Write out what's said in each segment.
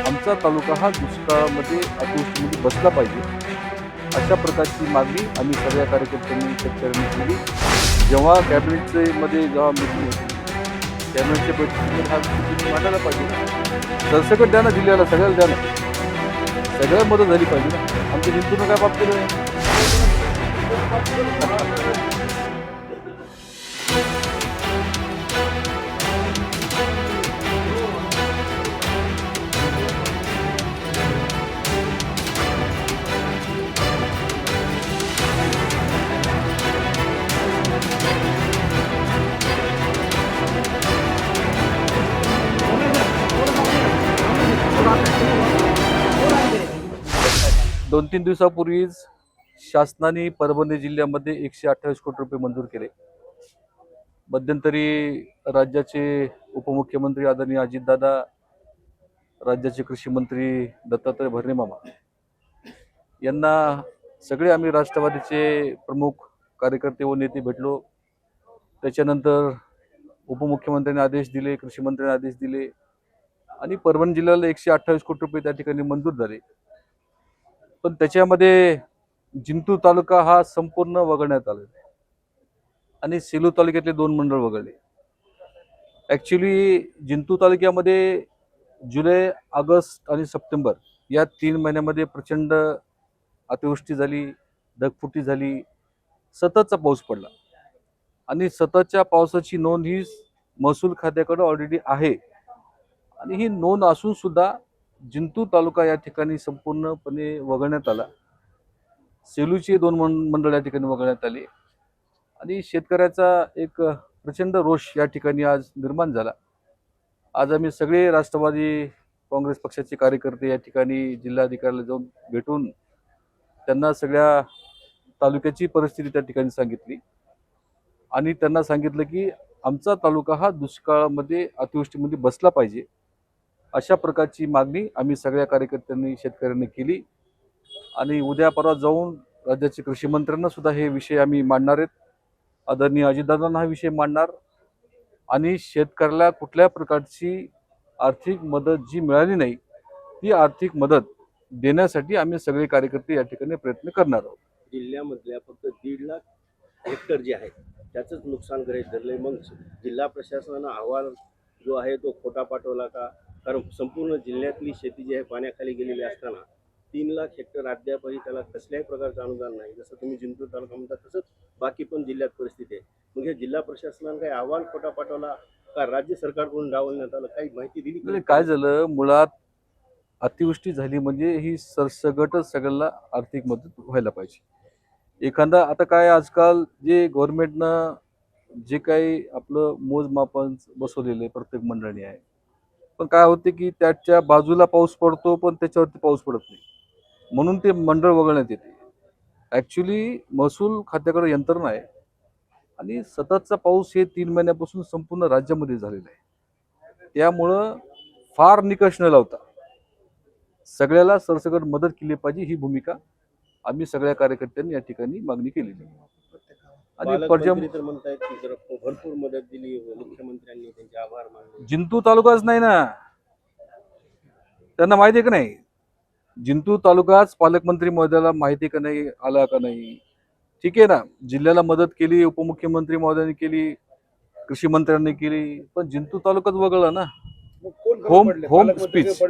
आमचा तालुका हा दुष्काळामध्ये अतिवृष्टीमध्ये बसला पाहिजे. अशा प्रकारची मागणी आम्ही सगळ्या कार्यकर्त्यांनी शेतकऱ्यांनी केली. जेव्हा कॅबिनेटचे मध्ये जेव्हा मिटिंग होती कॅबिनेटच्या बैठकीमध्ये हा तुम्ही मांडायला पाहिजे. सरसकट द्या ना जिल्ह्याला सगळ्याला द्या ना सगळ्या मदत झाली पाहिजे. ना आमच्या हिंदूनं काय बाब केलं दोन तीन दिवसापूर्वीच शासनाने परभणी जिल्ह्यामध्ये एकशे अठ्ठावीस कोटी रुपये मंजूर केले. मध्यंतरी राज्याचे उपमुख्यमंत्री आदरणीय अजितदादा राज्याचे कृषी मंत्री दत्तात्रय भरणेमामा यांना सगळे आम्ही राष्ट्रवादीचे प्रमुख कार्यकर्ते व नेते भेटलो. त्याच्यानंतर उपमुख्यमंत्र्यांनी आदेश दिले कृषी मंत्र्यांनी आदेश दिले आणि परभणी जिल्ह्याला एकशे अठ्ठावीस कोटी रुपये त्या ठिकाणी मंजूर झाले. पण त्याच्यामध्ये जिंतूर तालुका हा संपूर्ण वगळण्यात आला आणि सेलू तालुक्यातले दोन मंडळ वगळले. ॲक्च्युली जिंतूर तालुक्यामध्ये जुलै ऑगस्ट आणि सप्टेंबर या तीन महिन्यामध्ये प्रचंड अतिवृष्टी झाली ढगफुटी झाली सततचा पाऊस पडला. आणि सततच्या पावसाची नोंद ही महसूल खात्याकडे ऑलरेडी आहे. आणि ही नोंद असून सुद्धा जिंतूर तालुका या ठिकाणी संपूर्णपणे वगळण्यात आला. सेलूची दोन मं- मंडळ या ठिकाणी वगळण्यात आली. आणि शेतकऱ्याचा एक प्रचंड रोष या ठिकाणी आज निर्माण झाला. आज आम्ही सगळे राष्ट्रवादी काँग्रेस पक्षाचे कार्यकर्ते या ठिकाणी जिल्हाधिकाऱ्याला जाऊन भेटून त्यांना सगळ्या तालुक्याची परिस्थिती त्या ठिकाणी सांगितली. आणि त्यांना सांगितलं की आमचा तालुका हा दुष्काळामध्ये अतिवृष्टीमध्ये बसला पाहिजे. अशा प्रकारची मागणी आम्ही सगळ्या कार्यकर्त्यांनी शेतकऱ्यांनी केली. आणि उद्या परवा जाऊन राज्याचे कृषी मंत्र्यांना सुद्धा हे विषय आम्ही मांडणार आहेत. आदरणीय अजितदादांना हा विषय मांडणार. आणि शेतकऱ्याला कुठल्या प्रकारची आर्थिक मदत जी मिळाली नाही ती आर्थिक मदत देण्यासाठी आम्ही सगळे कार्यकर्ते या ठिकाणी प्रयत्न करणार आहोत. जिल्ह्यामधल्या फक्त दीड लाख हेक्टर जे आहे त्याचंच नुकसान गृहित धरले मग जिल्हा प्रशासनानं अहवाल जो आहे तो खोटा पाठवला का? कारण संपूर्ण जिल्ह्यातली शेती जी आहे पाण्याखाली गेलेली असताना तीन लाख हेक्टर अद्यापही त्याला कसल्याही प्रकारचं अनुदान नाही. जसं तुम्ही जिंतूर तालुका म्हणता तसंच बाकी पण जिल्ह्यात परिस्थिती आहे. मग हे जिल्हा प्रशासनानं काही अहवाल खोटा पाठवला का? राज्य सरकारकडून डावलण्यात आलं? काही माहिती दिली काय झालं? मुळात अतिवृष्टी झाली म्हणजे ही सरसगटच सगळ्यांना आर्थिक मदत व्हायला पाहिजे. एखादा आता काय आजकाल जे गव्हर्नमेंटनं जे काही आपलं मोजमापन बसवलेलं आहे प्रत्येक मंडळी आहे. पण काय होते की त्याच्या बाजूला पाऊस पडतो पण त्याच्यावरती पाऊस पडत नाही. म्हणून ते मंडळ वगळण्यात येते. ॲक्च्युली महसूल खात्याकडे यंत्रणा आहे. आणि सततचा पाऊस हे तीन महिन्यापासून संपूर्ण राज्यामध्ये झालेला आहे. त्यामुळं फार निकष न लावता सगळ्याला सरसकट मदत केली पाहिजे ही भूमिका आम्ही सगळ्या कार्यकर्त्यांनी या ठिकाणी मागणी केलेली आहे. आणि पर्जम भरपूर मदत दिली मुख्यमंत्र्यांनी त्यांचे आभार मानले. जिंतूर तालुकाच नाही ना. त्यांना माहिती आहे का नाही? जिंतूर तालुकाच पालकमंत्री महोदयाला माहिती का नाही आला का नाही? ठीक आहे ना. जिल्ह्याला मदत केली उपमुख्यमंत्री महोदयांनी केली कृषी मंत्र्यांनी केली पण जिंतूर तालुकाच वगळला ना. होम-? Home speech.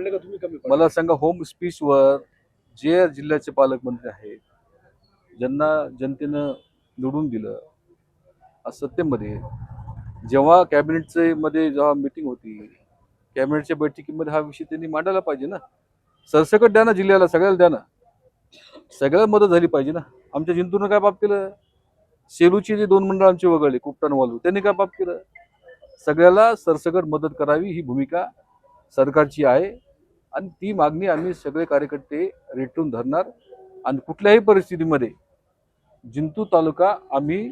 मला सांगा होम स्पीचवर जे जिल्ह्याचे पालकमंत्री आहेत ज्यांना जनतेनं निवडून दिलं आज सत्तेमध्ये जेव्हा कॅबिनेटचे मध्ये जेव्हा मिटिंग होती कॅबिनेटच्या बैठकीमध्ये हा विषय त्यांनी मांडायला पाहिजे ना. सरसकट द्या ना जिल्ह्याला सगळ्याला द्या ना. सगळ्याला मदत झाली पाहिजे ना. आमच्या जिंतूरनं काय बाब केलं? सेलूची जे दोन मंडळ आमचे वगळले कुपटान वालू त्यांनी काय बाब केलं? सगळ्याला सरसकट मदत करावी ही भूमिका सरकारची आहे. आणि ती मागणी आम्ही सगळे कार्यकर्ते रेटून धरणार. आणि कुठल्याही परिस्थितीमध्ये जिंतूर तालुका आम्ही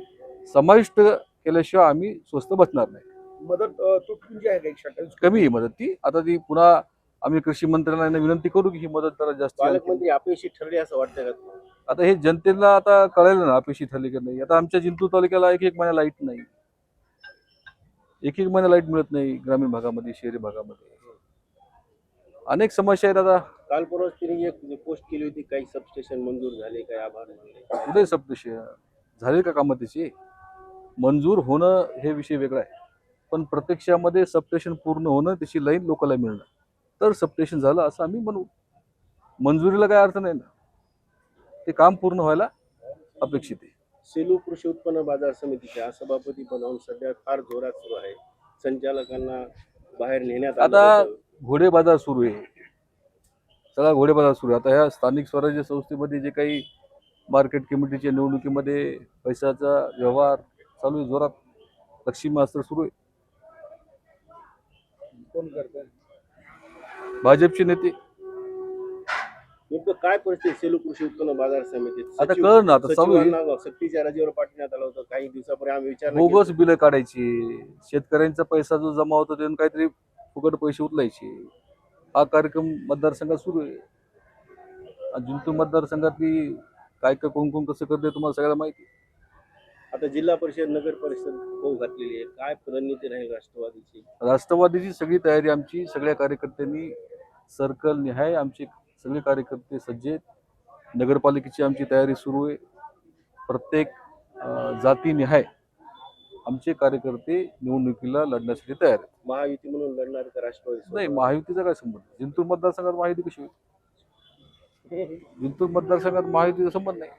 समाविष्ट केल्याशिवाय आम्ही स्वस्त बसणार नाही. मदत तुटपुंजी जी आहे एकशे अठ्ठावीस कमी आहे मदत ती. आता ती पुन्हा आम्ही कृषी मंत्र्यांना विनंती करू की ही मदत जरा जास्त पालकमंत्री अपयशी ठरले असं वाटतं का? आता हे जनतेला आता कळेल ना अपेक्षित ठरली की नाही. आता आमच्या जिंतूर तालुक्याला एक एक महिना लाइट नाही. एक एक महिना लाइट मिळत नाही ग्रामीण भागामध्ये शहरी भागामध्ये. अनेक समस्या आहेत आता. काल परवाच तिने एक पोस्ट केली होती काही सबस्टेशन मंजूर झाले काही आभार मानले कुठे सप्टेशन झाले का कामं त्याची? मंजूर होणं हे विषय वेगळा आहे. पण प्रत्यक्षामध्ये सबस्टेशन पूर्ण होणं त्याची लाईन लोकांना मिळणं. तर सबस्टेशन झालं असं आम्ही म्हणू. मंजुरीला काय अर्थ नाही ना. ते काम पूर्ण व्हायला अपेक्षित आहे. सेलू कृषी उत्पन्न बाजार समितीच्या सभापती पदावरून सध्या फार जोरात सुरू आहे. संचालकांना बाहेर नेण्यात आता. घोडे बाजार सुरू आहे. सगळा घोडे बाजार सुरू आहे. आता ह्या स्थानिक स्वराज्य संस्थेमध्ये जे काही मार्केट कमिटीच्या निवडणुकीमध्ये पैशाचा व्यवहार चालू आहे जोरात. लक्ष्मी अस्त्र सुरू आहे. कोण करतंय? भाजपचे नेते. नेमकं काय परिस्थिती सेलू कृषी उत्पन्न बाजार समितीत? आता सचिव- कळलं ना, आता चालू आहे. सचिवांना सक्तीच्या रजेवर पाठवण्यात आलं होतं काही दिवसापूर्वी आम्ही विचार बोगस बिलं काढायची. शेतकऱ्यांचा पैसा जो जमा होतो त्यातून काहीतरी फुकट पैसे उचलायचे. हा कार्यक्रम मतदारसंघात सुरू आहे. आणि जिंतूर मतदारसंघातली काय काय कोण कोण कसं करते तुम्हाला सगळ्याला माहिती. आता जिल्हा परिषद नगर परिषद होऊ घातलेली आहे. काय रणनीती राहील राष्ट्रवादीची? राष्ट्रवादीची सगळी तयारी आमची सगळ्या कार्यकर्त्यांनी सर्कल निहाय आमचे सगळे कार्यकर्ते सज्ज आहेत. नगरपालिकेची आमची तयारी सुरू आहे. प्रत्येक जातीनिहाय आमचे कार्यकर्ते निवडणुकीला लढण्यासाठी तयार आहेत. महायुती म्हणून लढणार का राष्ट्रवादी नाही महायुतीचा काय संबंध? जिंतूर मतदारसंघात महायुती कशी होईल? जिंतूर मतदारसंघात महायुतीचा संबंध नाही.